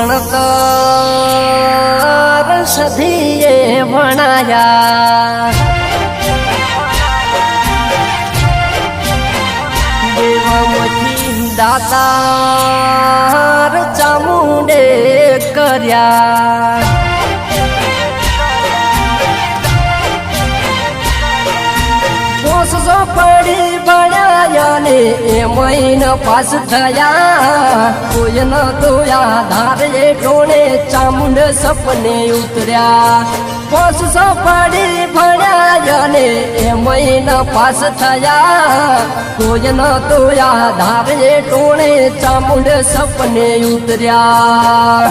ભણતર સધીએ દેવમથી દાતાર ચામુંડે કર્યા. ભણાયા ને એ મહિના પાસ થયા. કોઈ ન દોયા ધારે ટોણે ચામુંડ સપને ઉતર્યા. કોસો પડી ભણ્યા અને એ મહિના પાસ થયા. કોઈ ન દોયા ધારે ટોણે ચામુંડ સપને ઉતર્યા.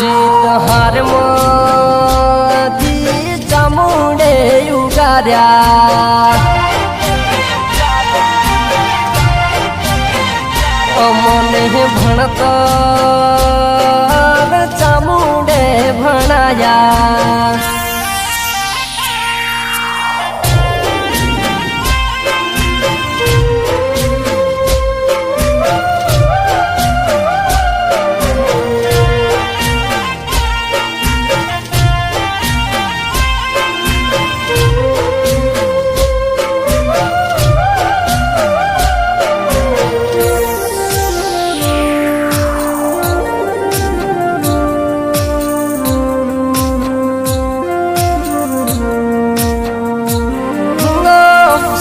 જીત હારમાંથી ચામુંડે ઉગાર્યા. અમને ભણતર ચામુંડે ભણાયા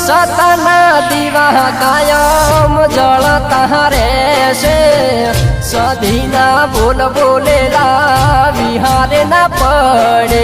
સતના દીવા કાયમ જળતા રહેશે. સધીના ભૂલ ભૂલેલા વિહારે ના પડે